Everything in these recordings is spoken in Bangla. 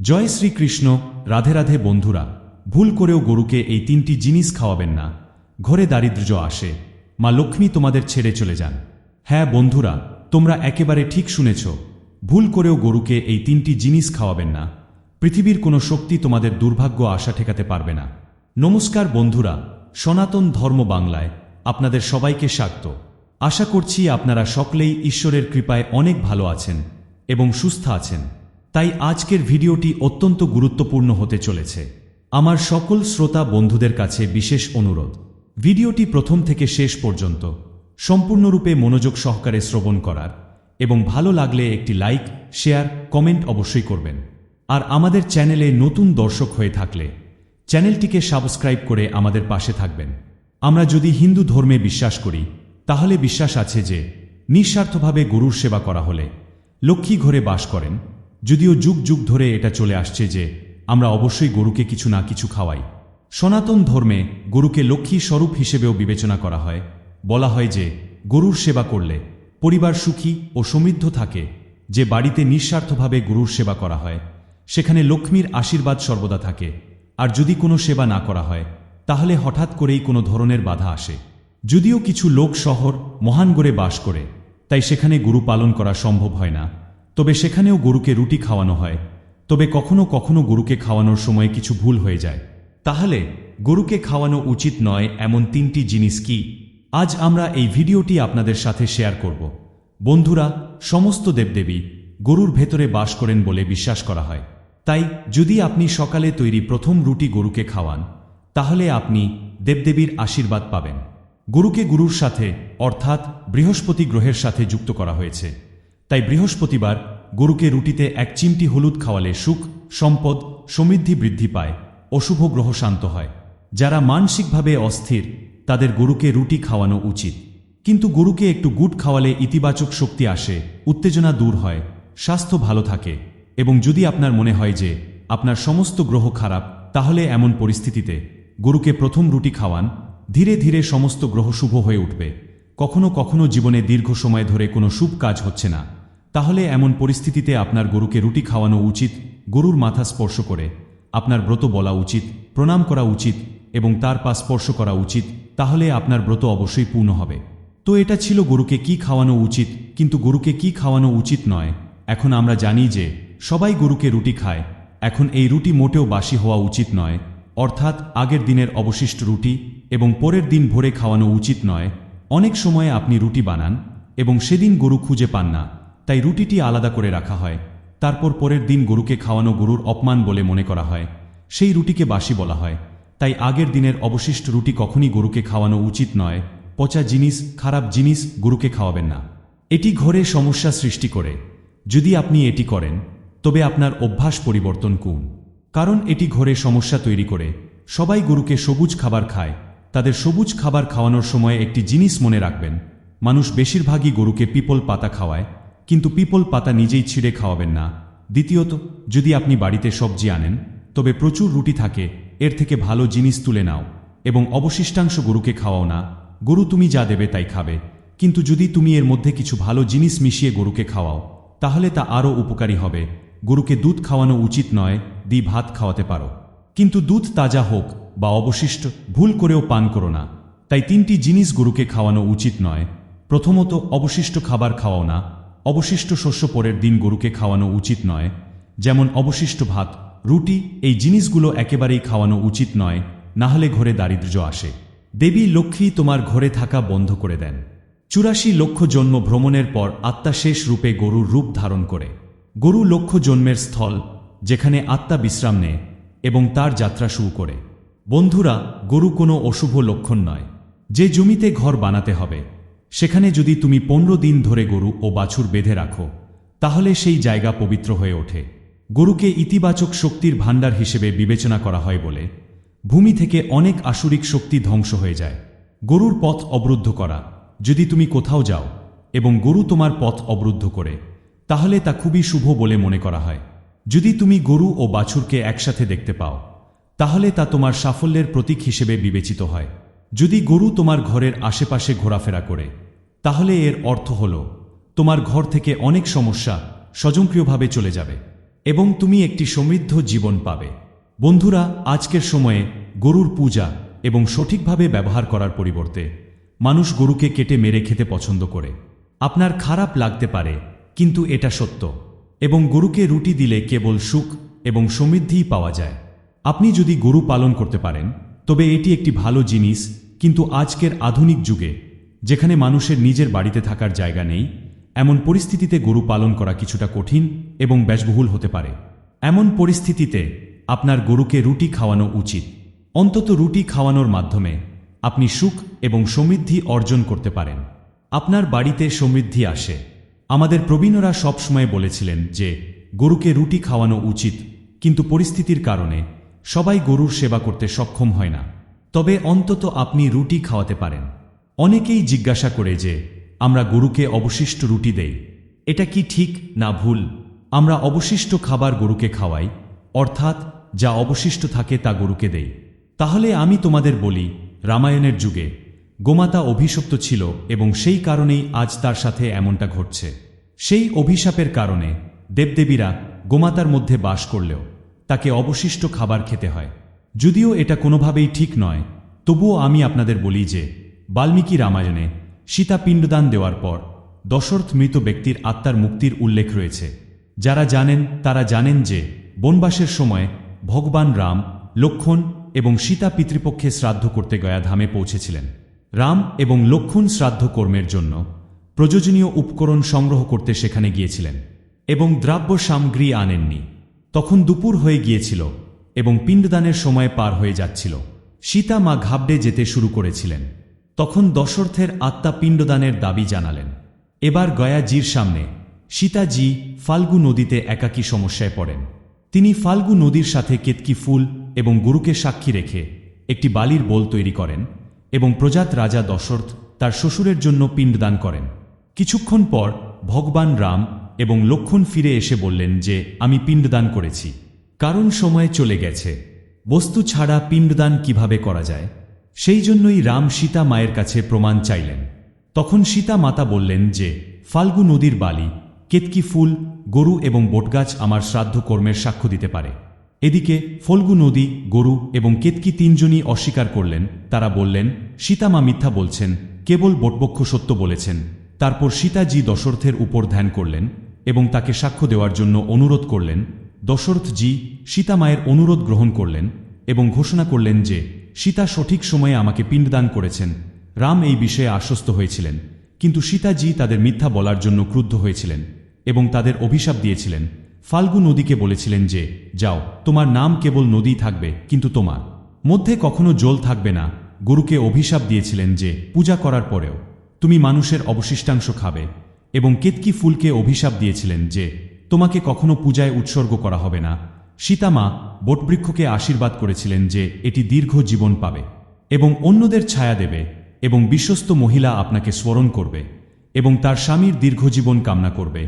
জয় শ্রীকৃষ্ণ, রাধে রাধে বন্ধুরা, ভুল করেও গরুকে এই তিনটি জিনিস খাওয়াবেন না। ঘরে দারিদ্র্য আসে। মা লক্ষ্মী তোমাদের ছেড়ে চলে যান। হ্যাঁ বন্ধুরা, তোমরা একেবারে ঠিক শুনেছ। ভুল করেও গরুকে এই তিনটি জিনিস খাওয়াবেন না। পৃথিবীর কোনো শক্তি তোমাদের দুর্ভাগ্য আশা ঠেকাতে পারবে না। নমস্কার বন্ধুরা, সনাতন ধর্ম বাংলায় আপনাদের সবাইকে স্বাগত। আশা করছি আপনারা সকলেই ঈশ্বরের কৃপায় অনেক ভালো আছেন এবং সুস্থ আছেন। তাই আজকের ভিডিওটি অত্যন্ত গুরুত্বপূর্ণ হতে চলেছে। আমার সকল শ্রোতা বন্ধুদের কাছে বিশেষ অনুরোধ। ভিডিওটি প্রথম থেকে শেষ পর্যন্ত সম্পূর্ণরূপে মনোযোগ সহকারে শ্রবণ করার এবং ভালো লাগলে একটি লাইক, শেয়ার, কমেন্ট অবশ্যই করবেন। আর আমাদের চ্যানেলে নতুন দর্শক হয়ে থাকলে চ্যানেলটিকে সাবস্ক্রাইব করে আমাদের পাশে থাকবেন। আমরা যদি হিন্দু ধর্মে বিশ্বাস করি, তাহলে বিশ্বাস আছে যে নিঃস্বার্থভাবে গরুর সেবা করা হলে লক্ষ্মী ঘরে বাস করেন যদিও যুগ যুগ ধরে এটা চলে আসছে যে আমরা অবশ্যই গরুকে কিছু না কিছু খাওয়াই। সনাতন ধর্মে গরুকে লক্ষ্মী স্বরূপ হিসেবেও বিবেচনা করা হয়। বলা হয় যে গরুর সেবা করলে পরিবার সুখী ও সমৃদ্ধ থাকে, যে বাড়িতে নিঃস্বার্থভাবে গরুর সেবা করা হয়, সেখানে লক্ষ্মীর আশীর্বাদ সর্বদা থাকে। আর যদি কোনো সেবা না করা হয়, তাহলে হঠাৎ করেই কোনো ধরনের বাধা আসে। যদিও কিছু লোক শহর মহানগরে বাস করে, তাই সেখানে গুরু পালন করা সম্ভব হয় না। তবে সেখানেও গরুকে রুটি খাওয়ানো হয়। তবে কখনো কখনো গরুকে খাওয়ানোর সময় কিছু ভুল হয়ে যায়। তাহলে, গরুকে খাওয়ানো উচিত নয় এমন তিনটি জিনিস কি? আজ আমরা এই ভিডিওটি আপনাদের সাথে শেয়ার করব। বন্ধুরা, সমস্ত দেবদেবী গরুর ভেতরে বাস করেন বলে বিশ্বাস করা হয়। তাই, যদি আপনি সকালে তৈরি প্রথম রুটি গরুকে খাওয়ান, তাহলে আপনি দেবদেবীর আশীর্বাদ পাবেন। গরুকে গুরুর সাথে, অর্থাৎ বৃহস্পতি গ্রহের সাথে যুক্ত করা হয়েছে। তাই বৃহস্পতিবার গরুকে রুটিতে এক চিমটি হলুদ খাওয়ালে সুখ, সম্পদ, সমৃদ্ধি বৃদ্ধি পায় অশুভ গ্রহ শান্ত হয়। যারা মানসিকভাবে অস্থির, তাদের গরুকে রুটি খাওয়ানো উচিত। কিন্তু গরুকে একটু গুট খাওয়ালে ইতিবাচক শক্তি আসে, উত্তেজনা দূর হয়, স্বাস্থ্য ভালো থাকে এবং যদি আপনার মনে হয় যে আপনার সমস্ত গ্রহ খারাপ, তাহলে এমন পরিস্থিতিতে গরুকে প্রথম রুটি খাওয়ান, ধীরে ধীরে সমস্ত গ্রহ শুভ হয়ে উঠবে। কখনো কখনো জীবনে দীর্ঘ সময় ধরে কোনো শুভ কাজ হচ্ছে না। তাহলে এমন পরিস্থিতিতে আপনার গরুকে রুটি খাওয়ানো উচিত, গরুর মাথা স্পর্শ করে। আপনার ব্রত বলা উচিত, প্রণাম করা উচিত এবং তার পা স্পর্শ করা উচিত, তাহলে আপনার ব্রত অবশ্যই পূর্ণ হবে। তো এটা ছিল গরুকে কি খাওয়ানো উচিত, কিন্তু গরুকে কি খাওয়ানো উচিত নয়। এখন আমরা জানি যে, সবাই গরুকে রুটি খায়। এখন এই রুটি মোটেও বাসি হওয়া উচিত নয়, অর্থাৎ আগের দিনের অবশিষ্ট রুটি এবং পরের দিন ভোরে খাওয়ানো উচিত নয়। অনেক সময়ে আপনি রুটি বানান এবং সেদিন গরু খুঁজে পান না। তাই রুটিটি আলাদা করে রাখা হয়। তারপর পরের দিন গরুকে খাওয়ানো গরুর অপমান বলে মনে করা হয়। সেই রুটিকে বাসি বলা হয়। তাই আগের দিনের অবশিষ্ট রুটি কখনই গরুকে খাওয়ানো উচিত নয়। পচা জিনিস, খারাপ জিনিস গরুকে খাওয়াবেন না। এটি ঘরে সমস্যা সৃষ্টি করে। যদি আপনি এটি করেন, তবে আপনার অভ্যাস পরিবর্তন করুন। কারণ এটি ঘরে সমস্যা তৈরি করে। সবাই গরুকে সবুজ খাবার খায়। তাদের সবুজ খাবার খাওয়ানোর সময় একটি জিনিস মনে রাখবেন। মানুষ বেশিরভাগই গরুকে পিপল পাতা খাওয়ায়। কিন্তু পিপল পাতা নিজেই ছিঁড়ে খাওয়াবেন না। দ্বিতীয়ত, যদি আপনি বাড়িতে সবজি আনেন, তবে প্রচুর রুটি থাকে, এর থেকে ভালো জিনিস তুলে নাও, এবং অবশিষ্টাংশ গরুকে খাওয়াও না। গরু তুমি যা দেবে তাই খাবে। কিন্তু যদি তুমি এর মধ্যে কিছু ভালো জিনিস মিশিয়ে গরুকে খাওয়াও, তাহলে তা আরও উপকারী হবে। গরুকে দুধ খাওয়ানো উচিত নয়, দি ভাত খাওয়াতে পারো। কিন্তু দুধ তাজা হোক বা অবশিষ্ট, ভুল করেও পান করো না। তাই তিনটি জিনিস গরুকে খাওয়ানো উচিত নয়। প্রথমত, অবশিষ্ট খাবার খাওয়াও না। অবশিষ্ট শস্য পরের দিন গরুকে খাওয়ানো উচিত নয়। যেমন অবশিষ্ট ভাত, রুটি, এই জিনিসগুলো একেবারেই খাওয়ানো উচিত নয়, না হলে ঘরে দারিদ্র্য আসে। দেবী লক্ষ্মী তোমার ঘরে থাকা বন্ধ করে দেন। চুরাশি লক্ষ জন্ম ভ্রমণের পর আত্মা শেষ রূপে গরুর রূপ ধারণ করে। গরু লক্ষ জন্মের স্থল, যেখানে আত্মা বিশ্রাম নেয় এবং তার যাত্রা শুরু করে। বন্ধুরা, গরু কোনো অশুভ লক্ষণ নয়। যে জমিতে ঘর বানাতে হবে সেখানে যদি তুমি পনেরো দিন ধরে গরু ও বাছুর বেঁধে রাখো, তাহলে সেই জায়গা পবিত্র হয়ে ওঠে। গরুকে ইতিবাচক শক্তির ভাণ্ডার হিসেবে বিবেচনা করা হয় বলে ভূমি থেকে অনেক আসুরিক শক্তি ধ্বংস হয়ে যায়। গরুর পথ অবরুদ্ধ করা, যদি তুমি কোথাও যাও এবং গরু তোমার পথ অবরুদ্ধ করে, তাহলে তা খুবই শুভ বলে মনে করা হয়। যদি তুমি গরু ও বাছুরকে একসাথে দেখতে পাও, তাহলে তা তোমার সাফল্যের প্রতীক হিসেবে বিবেচিত হয়। যদি গরু তোমার ঘরের আশেপাশে ঘোরাফেরা করে, তাহলে এর অর্থ হল, তোমার ঘর থেকে অনেক সমস্যা স্বজনক্রিয়ভাবে চলে যাবে এবং তুমি একটি সমৃদ্ধ জীবন পাবে। বন্ধুরা, আজকের সময়ে গরুর পূজা এবং সঠিকভাবে ব্যবহার করার পরিবর্তে মানুষ গরুকে কেটে মেরে খেতে পছন্দ করে। আপনার খারাপ লাগতে পারে, কিন্তু এটা সত্য এবং গরুকে রুটি দিলে কেবল সুখ এবং সমৃদ্ধিই পাওয়া যায়। আপনি যদি গরু পালন করতে পারেন তবে এটি একটি ভালো জিনিস, কিন্তু আজকের আধুনিক যুগে, যেখানে মানুষের নিজের বাড়িতে থাকার জায়গা নেই, এমন পরিস্থিতিতে গরু পালন করা কিছুটা কঠিন এবং ব্যয়বহুল হতে পারে। এমন পরিস্থিতিতে আপনার গরুকে রুটি খাওয়ানো উচিত। অন্তত রুটি খাওয়ানোর মাধ্যমে আপনি সুখ এবং সমৃদ্ধি অর্জন করতে পারেন। আপনার বাড়িতে সমৃদ্ধি আসে। আমাদের প্রবীণরা সবসময় বলেছিলেন যে, গরুকে রুটি খাওয়ানো উচিত, কিন্তু পরিস্থিতির কারণে সবাই গরুর সেবা করতে সক্ষম হয় না। তবে অন্তত আপনি রুটি খাওয়াতে পারেন। অনেকেই জিজ্ঞাসা করে যে, আমরা গরুকে অবশিষ্ট রুটি দেই। এটা কি ঠিক না ভুল? আমরা অবশিষ্ট খাবার গরুকে খাওয়াই, অর্থাৎ যা অবশিষ্ট থাকে তা গরুকে দেই। তাহলে আমি তোমাদের বলি, রামায়ণের যুগে গোমাতা অভিশপ্ত ছিল এবং সেই কারণেই আজ তার সাথে এমনটা ঘটছে। সেই অভিশাপের কারণে দেবদেবীরা গোমাতার মধ্যে বাস করলেও তাকে অবশিষ্ট খাবার খেতে হয়। যদিও এটা কোনোভাবেই ঠিক নয়, তবুও আমি আপনাদের বলি যে, বাল্মীকি রামায়ণে সীতা পিণ্ডদান দেওয়ার পর দশরথ মৃত ব্যক্তির আত্মার মুক্তির উল্লেখ রয়েছে। যারা জানেন, তারা জানেন যে, বনবাসের সময় ভগবান রাম লক্ষণ এবং সীতা পিতৃপক্ষে শ্রাদ্ধ করতে গয়া ধামে পৌঁছেছিলেন। রাম এবং লক্ষণ শ্রাদ্ধ কর্মের জন্য প্রয়োজনীয় উপকরণ সংগ্রহ করতে সেখানে গিয়েছিলেন এবং দ্রাব্য সামগ্রী আনেননি। তখন দুপুর হয়ে গিয়েছিল এবং পিণ্ডদানের সময় পার হয়ে যাচ্ছিল। সীতা মা ঘাবড়ে যেতে শুরু করেছিলেন। তখন দশরথের আত্মা পিণ্ডদানের দাবি জানালেন। এবার গয়াজির সামনে সীতাজি ফাল্গু নদীতে একাকী সমস্যায় পড়েন। তিনি ফাল্গু নদীর সাথে কেতকি ফুল এবং গুরুকে সাক্ষী রেখে একটি বালির বোল তৈরি করেন এবং প্রজাত রাজা দশরথ তার শ্বশুরের জন্য পিণ্ডদান করেন। কিছুক্ষণ পর ভগবান রাম এবং লক্ষণ ফিরে এসে বললেন যে, আমি পিণ্ডদান করেছি। কারণ সময় চলে গেছে। বস্তু ছাড়া পিণ্ডদান কীভাবে করা যায়? সেই জন্যই রাম সীতা মায়ের কাছে প্রমাণ চাইলেন। তখন সীতা মাতা বললেন যে, ফাল্গু নদীর বালি, কেতকি ফুল, গরু এবং বটগাছ আমার শ্রাদ্ধ কর্মের সাক্ষ্য দিতে পারে। এদিকে ফল্গু নদী, গরু এবং কেতকি তিনজনই অস্বীকার করলেন। তারা বললেন সীতামা মিথ্যা বলছেন, কেবল বটবক্ষ সত্য বলেছেন। তারপর সীতাজি দশরথের উপর ধ্যান করলেন। এবং তাকে সাক্ষ্য দেওয়ার জন্য অনুরোধ করলেন, দশরথজি সীতামায়ের অনুরোধ গ্রহণ করলেন এবং ঘোষণা করলেন যে, সীতা সঠিক সময়ে আমাকে পিণ্ডদান করেছেন। রাম এই বিষয়ে আশ্বস্ত হয়েছিলেন, কিন্তু সীতাজি তাদের মিথ্যা বলার জন্য ক্রুদ্ধ হয়েছিলেন এবং তাদের অভিশাপ দিয়েছিলেন। ফাল্গু নদীকে বলেছিলেন যে, যাও, তোমার নাম কেবল নদী থাকবে, কিন্তু তোমার মধ্যে কখনো জল থাকবে না। গুরুকে অভিশাপ দিয়েছিলেন যে, পূজা করার পরেও, তুমি মানুষের অবশিষ্টাংশ খাবে। এবং কেতকি ফুলকে অভিশাপ দিয়েছিলেন যে, তোমাকে কখনো পূজায় উৎসর্গ করা হবে না। সীতামা বটবৃক্ষকে আশীর্বাদ করেছিলেন যে, এটি দীর্ঘ জীবন পাবে এবং অন্যদের ছায়া দেবে এবং বিশ্বস্ত মহিলা আপনাকে স্মরণ করবে এবং তার স্বামীর দীর্ঘজীবন কামনা করবে।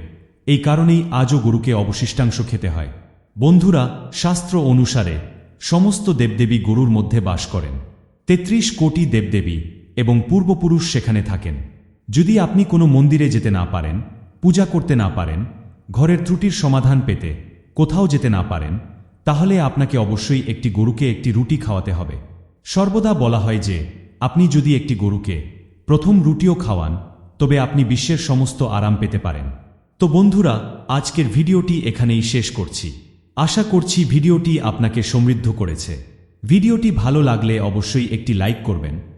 এই কারণেই আজও গরুকে অবশিষ্টাংশ খেতে হয়। বন্ধুরা, শাস্ত্র অনুসারে সমস্ত দেবদেবী গরুর মধ্যে বাস করেন। তেত্রিশ কোটি দেবদেবী এবং পূর্বপুরুষ সেখানে থাকেন। যদি আপনি কোনো মন্দিরে যেতে না পারেন, পূজা করতে না পারেন, ঘরের ত্রুটির সমাধান পেতে কোথাও যেতে না পারেন, তাহলে আপনাকে অবশ্যই একটি গরুকে একটি রুটি খাওয়াতে হবে। সর্বদা বলা হয় যে, আপনি যদি একটি গরুকে প্রথম রুটিও খাওয়ান, তবে আপনি বিশ্বের সমস্ত আরাম পেতে পারেন। তো বন্ধুরা, আজকের ভিডিওটি এখানেই শেষ করছি। আশা করছি ভিডিওটি আপনাকে সমৃদ্ধ করেছে। ভিডিওটি ভালো লাগলে অবশ্যই একটি লাইক করবেন।